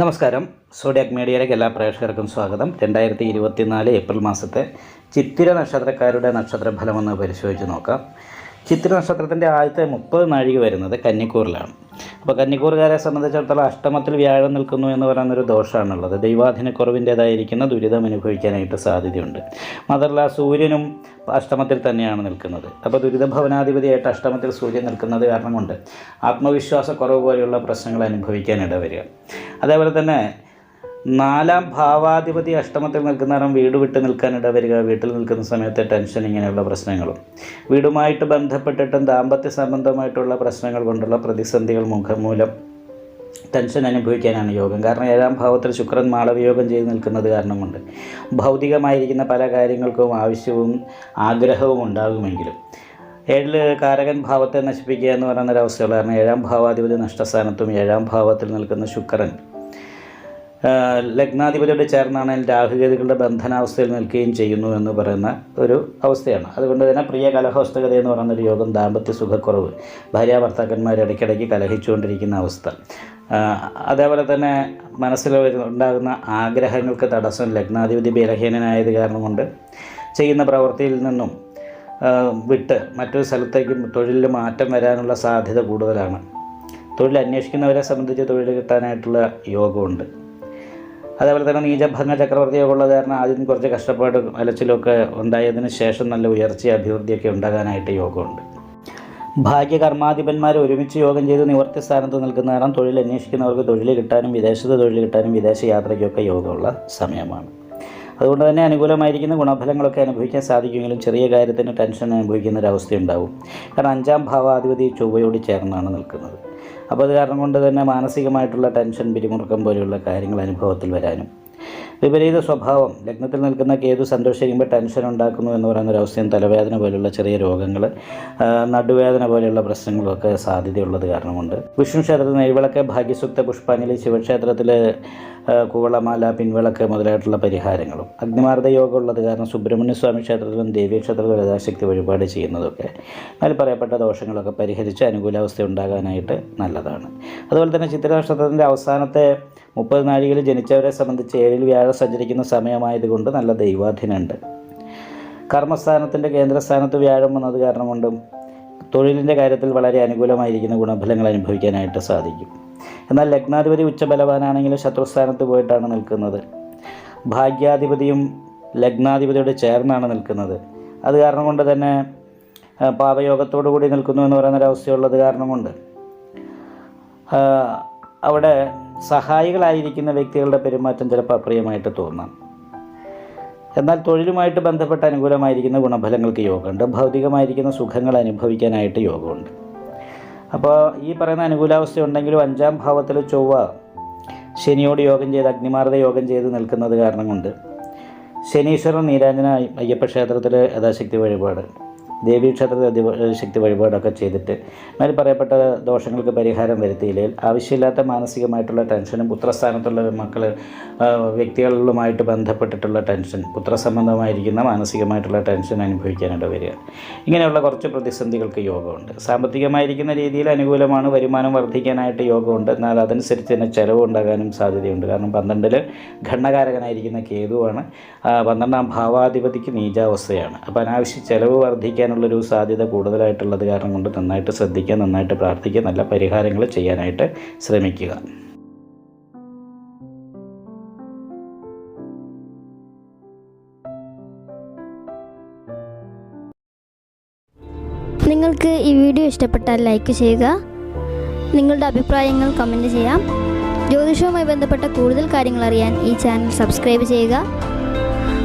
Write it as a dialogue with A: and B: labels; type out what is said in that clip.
A: നമസ്കാരം. സോഡിയാക് മീഡിയയിലേക്ക് എല്ലാ പ്രേക്ഷകർക്കും സ്വാഗതം. രണ്ടായിരത്തി ഇരുപത്തിനാല് ഏപ്രിൽ മാസത്തെ ചിത്തിര നക്ഷത്രക്കാരുടെ നക്ഷത്രഫലമൊന്ന് പരിശോധിച്ച് നോക്കാം. ചിത്തിര നക്ഷത്രത്തിന്റെ ആദ്യത്തെ മുപ്പത് നാഴിക വരുന്നത് കന്നിക്കൂറിലാണ്. അപ്പോൾ കന്നിക്കൂറുകാരെ സംബന്ധിച്ചിടത്തോളം അഷ്ടമത്തിൽ വ്യാഴം നിൽക്കുന്നു എന്ന് പറയുന്നൊരു ദോഷമാണുള്ളത്. ദൈവാധീനക്കുറവിന്റേതായിരിക്കുന്ന ദുരിതം അനുഭവിക്കാനായിട്ട് സാധ്യതയുണ്ട്. മാത്രമല്ല സൂര്യനും അഷ്ടമത്തിൽ തന്നെയാണ് നിൽക്കുന്നത്. അപ്പോൾ ദുരിതഭവനാധിപതിയായിട്ട് അഷ്ടമത്തിൽ സൂര്യൻ നിൽക്കുന്നത് കാരണം കൊണ്ട് ആത്മവിശ്വാസക്കുറവ് പോലെയുള്ള പ്രശ്നങ്ങൾ അനുഭവിക്കാൻ ഇടവരിക. അതേപോലെ തന്നെ നാലാം ഭാവാധിപതി അഷ്ടമത്തിൽ നിൽക്കുന്ന കാരണം വീട് വിട്ട് നിൽക്കാനിട വരിക വീട്ടിൽ നിൽക്കുന്ന സമയത്തെ ടെൻഷൻ ഇങ്ങനെയുള്ള പ്രശ്നങ്ങളും. വീടുമായിട്ട് ബന്ധപ്പെട്ടിട്ടും ദാമ്പത്യ സംബന്ധമായിട്ടുള്ള പ്രശ്നങ്ങൾ കൊണ്ടുള്ള പ്രതിസന്ധികൾ മുഖം മൂലം ടെൻഷൻ അനുഭവിക്കാനാണ് യോഗം. കാരണം ഏഴാം ഭാവത്തിൽ ശുക്രൻ മാളവിയോഗം ചെയ്ത് നിൽക്കുന്നത് കാരണം കൊണ്ട് ഭൗതികമായിരിക്കുന്ന പല കാര്യങ്ങൾക്കും ആവശ്യവും ആഗ്രഹവും ഉണ്ടാകുമെങ്കിലും ഏഴിൽ കാരകൻ ഭാവത്തെ നശിപ്പിക്കുക എന്ന് പറയുന്ന കാരണം ഏഴാം ഭാവാധിപതി നഷ്ടസ്ഥാനത്തും ഏഴാം ഭാവത്തിൽ നിൽക്കുന്ന ശുക്രൻ ലഗ്നാധിപതിയോട് ചേർന്നാണ് രാഹുകേതുക്കളുടെ ബന്ധനാവസ്ഥയിൽ നിൽക്കുകയും ചെയ്യുന്നു എന്ന് പറയുന്ന ഒരു അവസ്ഥയാണ്. അതുകൊണ്ട് തന്നെ പ്രിയ കലഹോസ്തകത എന്ന് പറയുന്ന ഒരു യോഗം ദാമ്പത്യ സുഖക്കുറവ് ഭാര്യ ഭർത്താക്കന്മാർ ഇടയ്ക്കിടയ്ക്ക് കലഹിച്ചുകൊണ്ടിരിക്കുന്ന അവസ്ഥ. അതേപോലെ തന്നെ മനസ്സിൽ ഉണ്ടാകുന്ന ആഗ്രഹങ്ങൾക്ക് തടസ്സം ലഗ്നാധിപതി ബലഹീനനായത് കാരണം കൊണ്ട് ചെയ്യുന്ന പ്രവൃത്തിയിൽ നിന്നും വിട്ട് മറ്റൊരു സ്ഥലത്തേക്ക് തൊഴിലിൽ മാറ്റം വരാനുള്ള സാധ്യത കൂടുതലാണ്. തൊഴിൽ അന്വേഷിക്കുന്നവരെ സംബന്ധിച്ച് തൊഴിൽ കിട്ടാനായിട്ടുള്ള യോഗമുണ്ട്. അതേപോലെ തന്നെ നീചഭംഗ ചക്രവർത്തി ഉള്ളത് കാരണം ആദ്യം കുറച്ച് കഷ്ടപ്പാടും അലച്ചിലൊക്കെ ഉണ്ടായതിനു ശേഷം നല്ല ഉയർച്ച അഭിവൃദ്ധിയൊക്കെ ഉണ്ടാകാനായിട്ട് യോഗമുണ്ട്. ഭാഗ്യകർമാധിപന്മാർ ഒരുമിച്ച് യോഗം ചെയ്ത് നിവർത്തി സ്ഥാനത്ത് നിൽക്കുന്ന കാരണം തൊഴിൽ അന്വേഷിക്കുന്നവർക്ക് തൊഴിൽ കിട്ടാനും വിദേശത്ത് തൊഴിൽ കിട്ടാനും വിദേശ യാത്രയ്ക്കൊക്കെ യോഗമുള്ള സമയമാണ്. അതുകൊണ്ട് തന്നെ അനുകൂലമായിരിക്കുന്ന ഗുണഫലങ്ങളൊക്കെ അനുഭവിക്കാൻ സാധിക്കുമെങ്കിലും ചെറിയ കാര്യത്തിന് ടെൻഷൻ അനുഭവിക്കുന്ന ഒരവസ്ഥയുണ്ടാവും. കാരണം അഞ്ചാം ഭാവാധിപതി ചൊവ്വയോട് ചേർന്നാണ് നിൽക്കുന്നത്. അപ്പോൾ അത് കാരണം കൊണ്ട് തന്നെ മാനസികമായിട്ടുള്ള ടെൻഷൻ പിരിമുറുക്കം പോലെയുള്ള കാര്യങ്ങൾ അനുഭവത്തിൽ വരാനും. വിപരീത സ്വഭാവം. ലഗ്നത്തിൽ നിൽക്കുന്ന കേതു സന്തോഷിക്കുമ്പോൾ ടെൻഷൻ ഉണ്ടാക്കുന്നു എന്ന് പറയുന്ന ഒരവസ്ഥയും തലവേദന പോലെയുള്ള ചെറിയ രോഗങ്ങൾ നടുവേദന പോലെയുള്ള പ്രശ്നങ്ങളൊക്കെ സാധ്യതയുള്ളത് കാരണമുണ്ട്. വിഷ്ണു ക്ഷേത്രത്തിൽ നെയ്വിളക്ക് ഭാഗ്യസുക്ത പുഷ്പാഞ്ജലി ശിവക്ഷേത്രത്തിൽ കുവളമാല പിൻവിളക്ക് മുതലായിട്ടുള്ള പരിഹാരങ്ങളും. അഗ്നിമാർദ്ദ യോഗം ഉള്ളത് കാരണം സുബ്രഹ്മണ്യ സ്വാമി ക്ഷേത്രത്തിലും ദേവീക്ഷേത്രത്തിലും യഥാശക്തി വഴിപാട് ചെയ്യുന്നതൊക്കെ അതിൽ പറയപ്പെട്ട ദോഷങ്ങളൊക്കെ പരിഹരിച്ച് അനുകൂലാവസ്ഥ ഉണ്ടാകാനായിട്ട് നല്ലതാണ്. അതുപോലെ തന്നെ ചിത്രനക്ഷത്രത്തിന്റെ അവസാനത്തെ മുപ്പത് നാഴികയിൽ ജനിച്ചവരെ സംബന്ധിച്ച് ഏഴിൽ വ്യാഴം സഞ്ചരിക്കുന്ന സമയമായതുകൊണ്ട് നല്ല ദൈവാധീനമുണ്ട്. കർമ്മസ്ഥാനത്തിന്റെ കേന്ദ്രസ്ഥാനത്ത് വ്യാഴം വന്നത് കാരണം കൊണ്ടും തൊഴിലിന്റെ കാര്യത്തിൽ വളരെ അനുകൂലമായിരിക്കുന്ന ഗുണഫലങ്ങൾ അനുഭവിക്കാനായിട്ട് സാധിക്കും. എന്നാൽ ലഗ്നാധിപതി ഉച്ചബലവാനാണെങ്കിലും ശത്രുസ്ഥാനത്ത് പോയിട്ടാണ് നിൽക്കുന്നത്. ഭാഗ്യാധിപതിയും ലഗ്നാധിപതിയോട് ചേർന്നാണ് നിൽക്കുന്നത്. അത് കാരണം കൊണ്ട് തന്നെ പാപയോഗത്തോടു കൂടി നിൽക്കുന്നു എന്ന് പറയുന്നൊരവസ്ഥയുള്ളത് കാരണം കൊണ്ട്. അവിടെ സഹായികളായിരിക്കുന്ന വ്യക്തികളുടെ പെരുമാറ്റം ചിലപ്പോൾ അപ്രിയമായിട്ട് തോന്നാം. എന്നാൽ തൊഴിലുമായിട്ട് ബന്ധപ്പെട്ട അനുകൂലമായിരിക്കുന്ന ഗുണഫലങ്ങൾക്ക് യോഗമുണ്ട്. ഭൗതികമായിരിക്കുന്ന സുഖങ്ങൾ അനുഭവിക്കാനായിട്ട് യോഗമുണ്ട്. അപ്പോൾ ഈ പറയുന്ന അനുകൂലാവസ്ഥ ഉണ്ടെങ്കിലും അഞ്ചാം ഭാവത്തിൽ ചൊവ്വ ശനിയോട് യോഗം ചെയ്ത് അഗ്നിമാർദ്ദ യോഗം ചെയ്ത് നിൽക്കുന്നത് കാരണം കൊണ്ട് ശനീശ്വരൻ നീരാഞ്ജന അയ്യപ്പ ക്ഷേത്രത്തിൽ യഥാശക്തി വഴിപാട്. ദേവീ ക്ഷേത്രത്തിൽ അതി- ശക്തി വഴിപാടൊക്കെ ചെയ്തിട്ട് മേൽ പറയപ്പെട്ട ദോഷങ്ങൾക്ക് പരിഹാരം വരുത്തിയില്ലെങ്കിൽ ആവശ്യമില്ലാത്ത മാനസികമായിട്ടുള്ള ടെൻഷനും പുത്രസ്ഥാനത്തുള്ള മക്കൾ വ്യക്തികളുമായിട്ട് ബന്ധപ്പെട്ടിട്ടുള്ള ടെൻഷൻ പുത്രസംബന്ധമായിരിക്കുന്ന മാനസികമായിട്ടുള്ള ടെൻഷൻ അനുഭവിക്കാനായിട്ട് വരിക. ഇങ്ങനെയുള്ള കുറച്ച് പ്രതിസന്ധികൾക്ക് യോഗമുണ്ട്. സാമ്പത്തികമായിരിക്കുന്ന രീതിയിൽ അനുകൂലമാണ് വരുമാനം വർദ്ധിക്കാനായിട്ട് യോഗമുണ്ട്. എന്നാൽ അതനുസരിച്ച് തന്നെ ചിലവ് ഉണ്ടാകാനും സാധ്യതയുണ്ട്. കാരണം പന്ത്രണ്ടിൽ ഘണ്ണകാരകനായിരിക്കുന്ന കേതുവാണ് പന്ത്രണ്ടാം ഭാവാധിപതിക്ക് നീചാവസ്ഥയാണ്. അപ്പോൾ അനാവശ്യ ചിലവ് വർദ്ധിക്കാനുള്ളൊരു സാധ്യത കൂടുതലായിട്ടുള്ളത് കാരണം കൊണ്ട് നന്നായിട്ട് ശ്രദ്ധിക്കുക നന്നായിട്ട് പ്രാർത്ഥിക്കുക നല്ല പരിഹാരങ്ങൾ ചെയ്യാനായിട്ട് ശ്രമിക്കുക.
B: നിങ്ങൾക്ക് ഈ വീഡിയോ ഇഷ്ടപ്പെട്ടാൽ ലൈക്ക് ചെയ്യുക. നിങ്ങളുടെ അഭിപ്രായങ്ങൾ കമന്റ് ചെയ്യാം. ജ്യോതിഷവുമായി ബന്ധപ്പെട്ട കൂടുതൽ കാര്യങ്ങൾ അറിയാൻ ഈ ചാനൽ സബ്സ്ക്രൈബ് ചെയ്യുക.